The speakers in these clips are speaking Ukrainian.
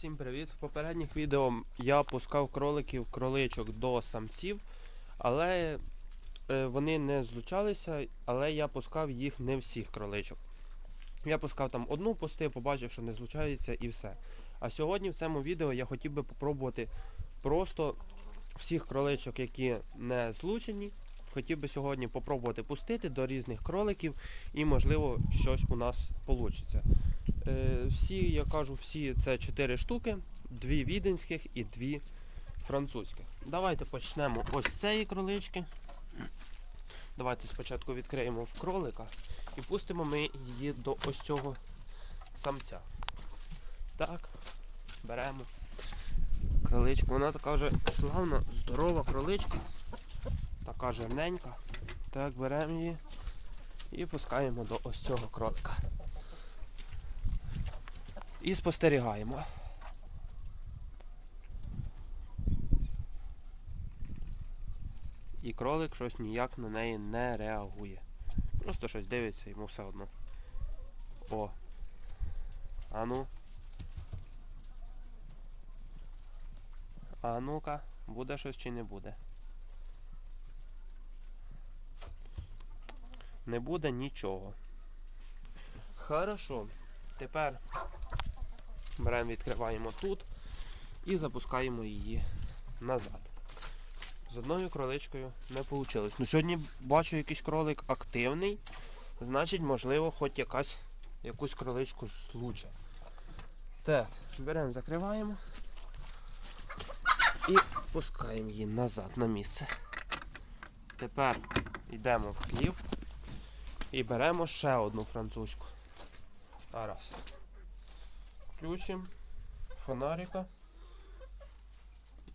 Всім привіт! В попередніх відео я пускав кроликів, кроличок до самців, але е, вони не злучалися, але я пускав їх не всіх кроличок. Я пускав там одну пусти, побачив, що не злучається і все. А сьогодні в цьому відео я хотів би попробувати просто всіх кроличок, які не злучені. Хотів би сьогодні попробувати пустити до різних кроликів і можливо щось у нас вийде. Всі, я кажу, всі це 4 штуки, дві віденських і дві французьких. Давайте почнемо ось цієї кролички. Давайте спочатку відкриємо в кролика і пустимо ми її до ось цього самця. Так, беремо кроличку. Вона така вже славна, здорова кроличка. Така жирненька. Так, беремо її і пускаємо до ось цього кролика. І спостерігаємо. І кролик щось ніяк на неї не реагує. Просто щось дивиться, йому все одно. О. А ну. А ну-ка, буде щось чи не буде? Не буде нічого. Хорошо. Тепер беремо, відкриваємо тут і запускаємо її назад. З одною кроличкою не вийшло. Ну сьогодні бачу якийсь кролик активний, значить, можливо, хоч якась якусь кроличку злуче. Так, беремо, закриваємо і пускаємо її назад на місце. Тепер йдемо в хлів і беремо ще одну французьку. Зараз. Включимо фонарика.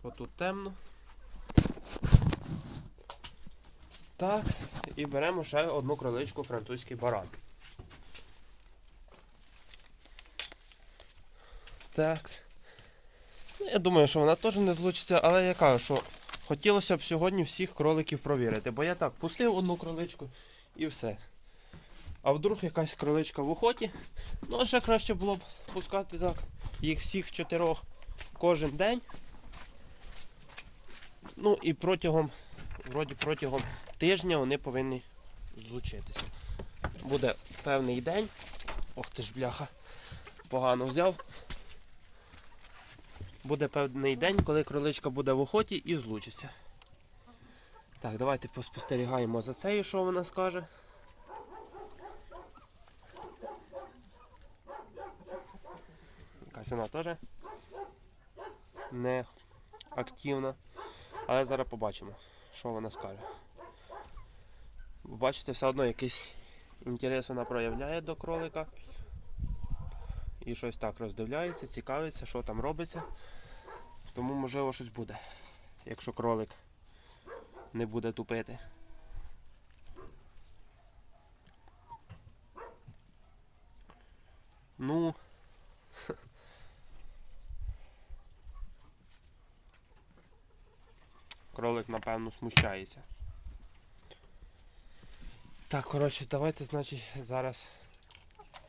Отут темно. Так, і беремо ще одну кроличку французький баран. Так. Ну, я думаю, що вона теж не злучиться, але я кажу, що хотілося б сьогодні всіх кроликів провірити, бо я так пустив одну кроличку і все. А вдруг якась кроличка в охоті. Ну, а ще краще було б пускати так їх всіх чотирьох кожен день. Ну і протягом, вроді протягом тижня вони повинні злучитися. Буде певний день. Ох ти ж бляха, погано взяв. Буде певний день, коли кроличка буде в охоті і злучиться. Так, давайте поспостерігаємо за цею, що вона скаже. Вона теж не активна. Але зараз побачимо, що вона скаже. Бачите, все одно якийсь інтерес вона проявляє до кролика. І щось так роздивляється, цікавиться, що там робиться. Тому можливо щось буде, якщо кролик не буде тупити. Ну, кролик, напевно, смущається. Так, коротше, давайте, значить, зараз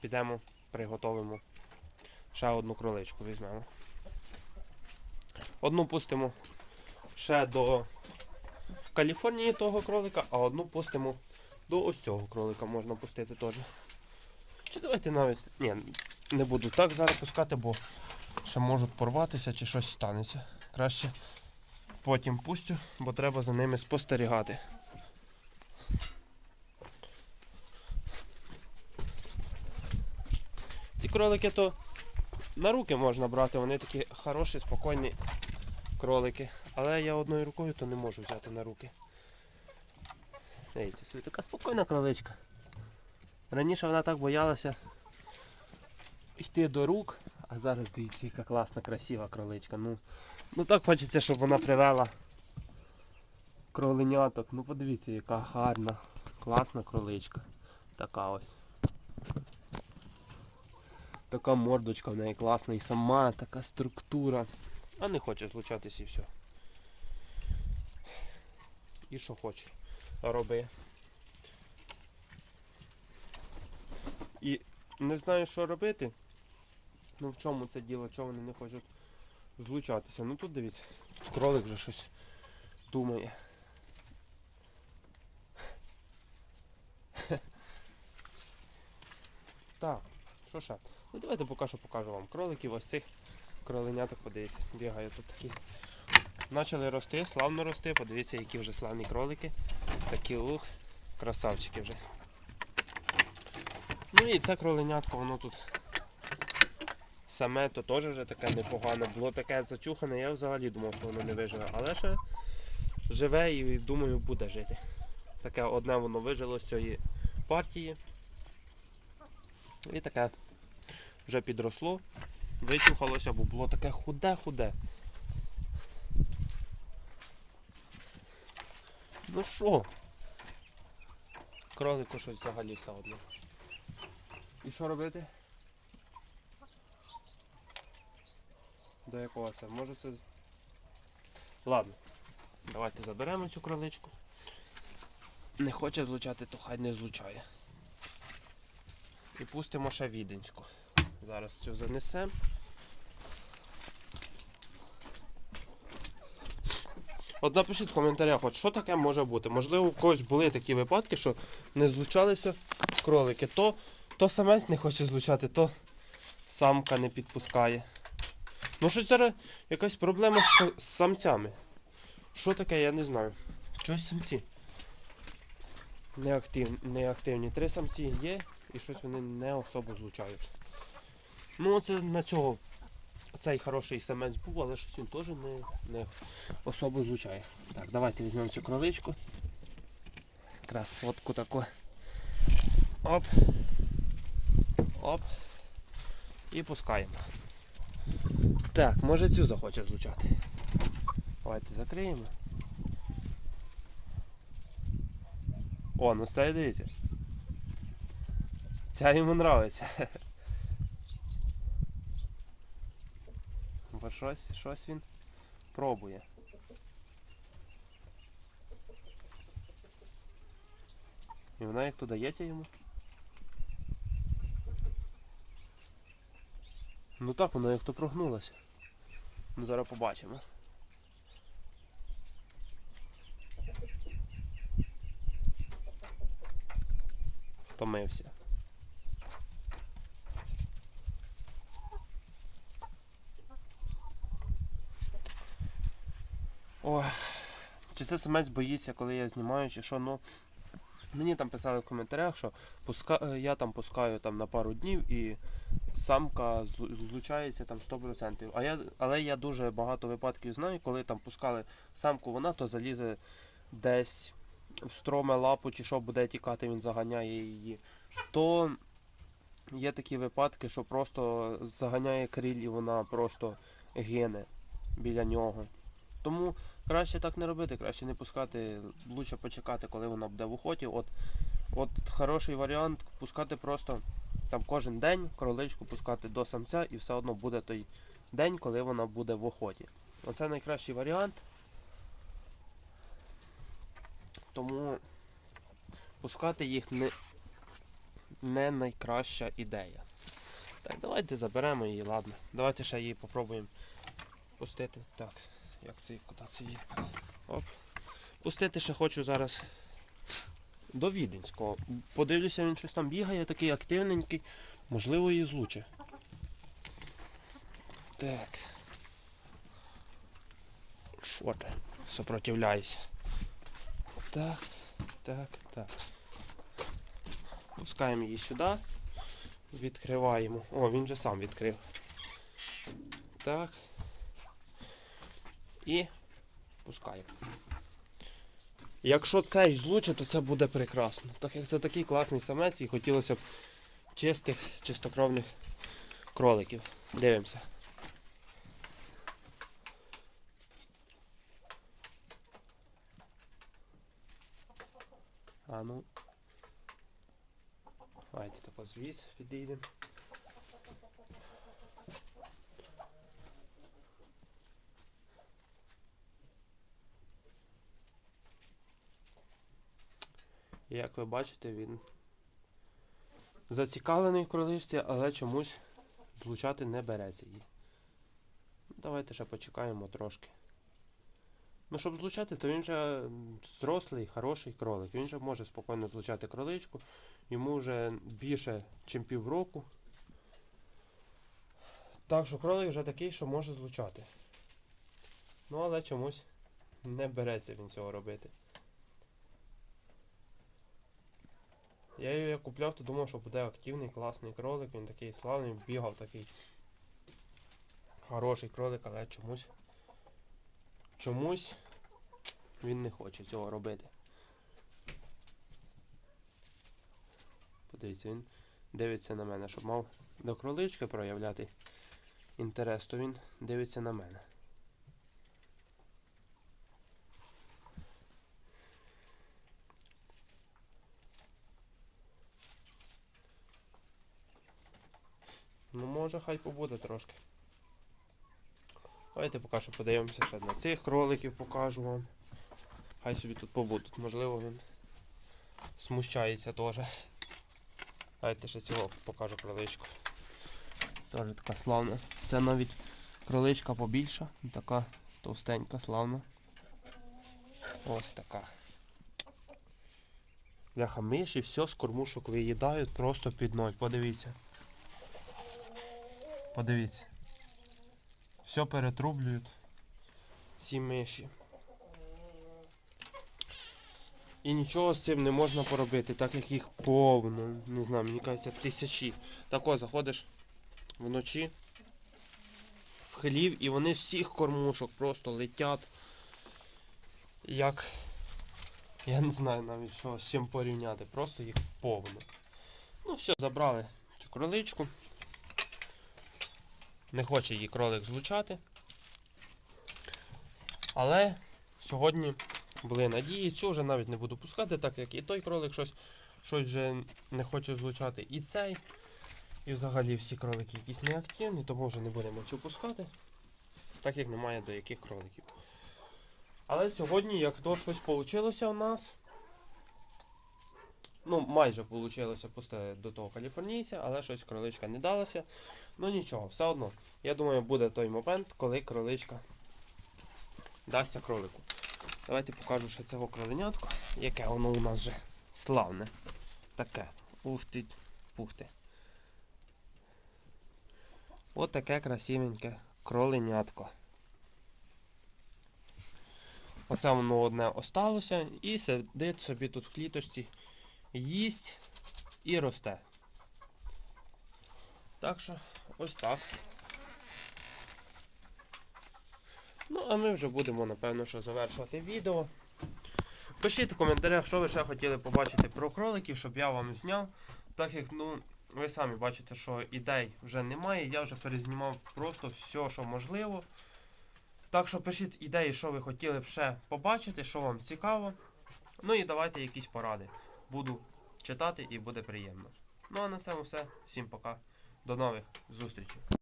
підемо, приготовимо ще одну кроличку візьмемо. Одну пустимо ще до Каліфорнії того кролика, а одну пустимо до ось цього кролика можна пустити теж. Чи давайте навіть... Ні, не буду так зараз пускати, бо ще можуть порватися чи щось станеться. Краще потім пустю, бо треба за ними спостерігати. Ці кролики то на руки можна брати, вони такі хороші, спокійні кролики. Але я одною рукою то не можу взяти на руки. Дивіться, собі така спокійна кроличка. Раніше вона так боялася йти до рук, а зараз дивіться, яка класна, красива кроличка. Ну, ну так хочеться, щоб вона привела кроленяток. Ну подивіться, яка гарна, класна кроличка. Така ось. Така мордочка в неї класна і сама така структура. А не хоче злучатись і все. І що хоче, роби. І не знаю, що робити. Ну в чому це діло, чого вони не хочуть злучатися? Ну тут дивіться, тут кролик вже щось думає. Так, що ще? Ну давайте поки що покажу вам кроликів, ось цих кроленяток, подивіться, бігають тут такі. Почали рости, славно рости, подивіться, які вже славні кролики. Такі ух, красавчики вже. Ну і це кроленятко, воно тут саме то теж вже таке непогане. Було таке зачухане, я взагалі думав, що воно не виживе. Але ще живе і думаю буде жити. Таке одне воно вижило з цієї партії. І таке вже підросло, витюхалося, бо було таке худе-худе. Ну що? Кролику щось взагалі все одно. І що робити? До якого це? Може це. Ладно. Давайте заберемо цю кроличку. Не хоче злучати, то хай не злучає. І пустимо ще віденську. Зараз цю занесемо. От напишіть в коментарях, от що таке може бути. Можливо, в когось були такі випадки, що не злучалися кролики. То, то самець не хоче злучати, то самка не підпускає. Ну щось зараз якась проблема з, самцями. Що таке, я не знаю. Чогось самці. Неактив, неактивні. Три самці є і щось вони не особо злучають. Ну це на цього цей хороший самець був, але щось він теж не, не особо злучає. Так, давайте візьмемо цю кроличку. Красотку таку. Оп. Оп. І пускаємо. Так, може цю захоче злучати. Давайте закриємо. О, ну це дивіться. Ця йому нравиться. Бо щось, щось він пробує. І вона як то дається йому. Ну так, вона як то прогнулася. Ну зараз побачимо. Втомився. Ой, чи це самець боїться, коли я знімаю, чи що, ну. Мені там писали в коментарях, що пуска... е, я там пускаю там на пару днів і самка злучається там 100%. А я... Але я дуже багато випадків знаю, коли там пускали самку, вона то залізе десь в строме лапу чи що буде тікати, він заганяє її. То є такі випадки, що просто заганяє криль і вона просто гине біля нього. Тому краще так не робити, краще не пускати, лучше почекати, коли вона буде в охоті. От, от хороший варіант пускати просто там кожен день кроличку пускати до самця і все одно буде той день, коли вона буде в охоті. Оце найкращий варіант. Тому пускати їх не, не найкраща ідея. Так, давайте заберемо її, ладно. Давайте ще її попробуємо пустити. Так, як це, куди? Оп. Пустити ще хочу зараз до Віденського. Подивлюся, він щось там бігає, такий активненький. Можливо, її злуче. Так. Що ти? Сопротивляйся. Так, так, так. Пускаємо її сюди. Відкриваємо. О, він же сам відкрив. Так. І пускаємо. Якщо цей злучить, то це буде прекрасно. Так як це такий класний самець і хотілося б чистих, чистокровних кроликів. Дивимося. А ну. Давайте тако звіз підійдемо. І Як ви бачите, він зацікавлений в кроличці, але чомусь злучати не береться її. Давайте ще почекаємо трошки. Ну, щоб злучати, то він же м, зрослий, хороший кролик. Він же може спокійно злучати кроличку. Йому вже більше, ніж півроку. Так що кролик вже такий, що може злучати. Ну, але чомусь не береться він цього робити. Я як купляв, то думав, що буде активний, класний кролик, він такий славний, бігав такий хороший кролик, але чомусь чомусь він не хоче цього робити. Подивіться, він дивиться на мене, щоб мав до кролички проявляти інтерес, то він дивиться на мене. Ну, може, хай побуде трошки. Давайте поки що подивимося ще на цих кроликів покажу вам. Хай собі тут побудуть, можливо він смущається теж. Давайте ще цього покажу кроличку. Теж така славна. Це навіть кроличка побільша, така товстенька, славна. Ось така. Бляха, миші все з кормушок виїдають просто під ноль. Подивіться. Подивіться. Все перетрублюють ці миші. І нічого з цим не можна поробити, так як їх повно. Не знаю, мені кажеться, тисячі. Так ось заходиш вночі в хлів і вони з всіх кормушок просто летять. Як. Я не знаю навіть що з чим порівняти. Просто їх повно. Ну все, забрали цю кроличку. Не хоче її кролик злучати. Але сьогодні були надії, цю вже навіть не буду пускати, так як і той кролик щось, щось вже не хоче злучати. І цей. І взагалі всі кролики якісь неактивні, тому вже не будемо цю пускати. Так як немає до яких кроликів. Але сьогодні, як то щось вийшло у нас. Ну, майже вийшло пустити до того каліфорнійця, але щось кроличка не далося. Ну нічого, все одно. Я думаю, буде той момент, коли кроличка дасться кролику. Давайте покажу ще цього кроленятку, яке воно у нас вже славне. Таке. Ух ти, пух. От таке красивеньке кроленятко. Оце воно одне осталося і сидить собі тут в кліточці, їсть і росте. Так що ось так. Ну, а ми вже будемо, напевно, що завершувати відео. Пишіть в коментарях, що ви ще хотіли побачити про кроликів, щоб я вам зняв. Так як, ну, ви самі бачите, що ідей вже немає, я вже перезнімав просто все, що можливо. Так що пишіть ідеї, що ви хотіли б ще побачити, що вам цікаво. Ну і давайте якісь поради. Буду читати і буде приємно. Ну а на цьому все. Всім пока. До нових зустрічей.